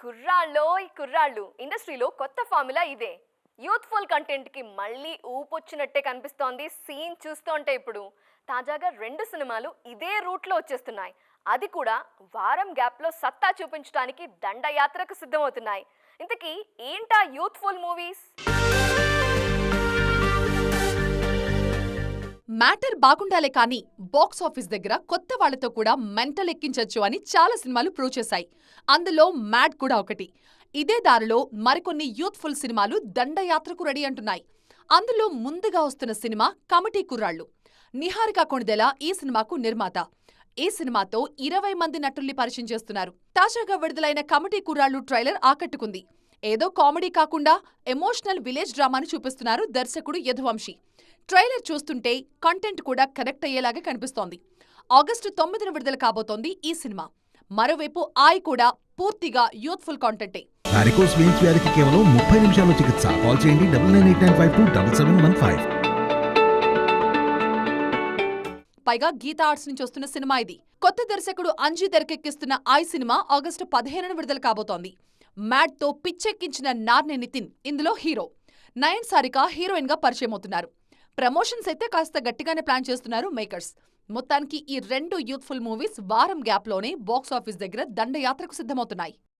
కుర్రాళ్ళోయ్ కుర్రాళ్ళు ఇండస్ట్రీలో కొత్త ఫార్ములా ఇదే. యూత్ఫుల్ కంటెంట్కి మళ్ళీ ఊపొచ్చినట్టే కనిపిస్తోంది సీన్ చూస్తుంటే ఇప్పుడు. తాజాగా రెండు సినిమాలు ఇదే రూట్లో వచ్చేస్తున్నాయి. అది కూడా వారం గ్యాప్లో సత్తా చూపించడానికి దండయాత్రకు సిద్ధమవుతున్నాయి. ఇంతకీ ఏంటా యూత్ఫుల్ మూవీస్? మ్యాటర్ బాగుండాలే కానీ బాక్స్ ఆఫీస్ దగ్గర కొత్త వాళ్ళతో కూడా మెంటల్ ఎక్కించొచ్చు అని చాలా సినిమాలు ప్రూవ్ చేశాయి. అందులో మ్యాడ్ కూడా ఒకటి. ఇదే దారిలో మరికొన్ని యూత్ఫుల్ సినిమాలు దండయాత్రకు రెడీ అంటున్నాయి. అందులో ముందుగా వస్తున్న సినిమా కమిటీ కుర్రాళ్ళు. నిహారిక కొణిదెల ఈ సినిమాకు నిర్మాత. ఈ సినిమాతో ఇరవై మంది నటుల్ని పరిచయం చేస్తున్నారు. తాజాగా విడుదలైన కమిటీ కుర్రాళ్ళు ట్రైలర్ ఆకట్టుకుంది. ఏదో కామెడీ కాకుండా ఎమోషనల్ విలేజ్ డ్రామాను చూపిస్తున్నారు దర్శకుడు యదువంశీ. ట్రైలర్ చూస్తుంటే కంటెంట్ కూడా కనెక్ట్ అయ్యేలాగా కనిపిస్తోంది. ఆగస్టు తొమ్మిదిన విడుదల కాబోతోంది ఈ సినిమా. మరోవైపు ఆయ్ కూడా పూర్తిగా యూత్ఫుల్ కాంటెంటే. వారికోస్ వెయిన్స్ వ్యాధికి కేవలం ముప్పై నిమిషాల్లో చికిత్స. కాల్ చేయండి double nine eight nine five two double seven one five. పైగా గీతా ఆర్ట్స్ నుంచి వస్తున్న సినిమా ఇది. కొత్త దర్శకుడు అంజీ తెరకెక్కిస్తున్న ఆయ్ సినిమా ఆగస్టు పదిహేనున విడుదల కాబోతోంది. మ్యాట్తో పిచ్చెక్కించిన నార్నే నితిన్ ఇందులో హీరో. నయన్ సారిక హీరోయిన్గా పరిచయం అవుతున్నారు. ప్రమోషన్స్ అయితే కాస్త గట్టిగానే ప్లాన్ చేస్తున్నారు మేకర్స్. మొత్తానికి ఈ రెండు యూత్ఫుల్ మూవీస్ వారం గ్యాప్లోనే బాక్స్ ఆఫీస్ దగ్గర దండయాత్రకు సిద్ధమవుతున్నాయి.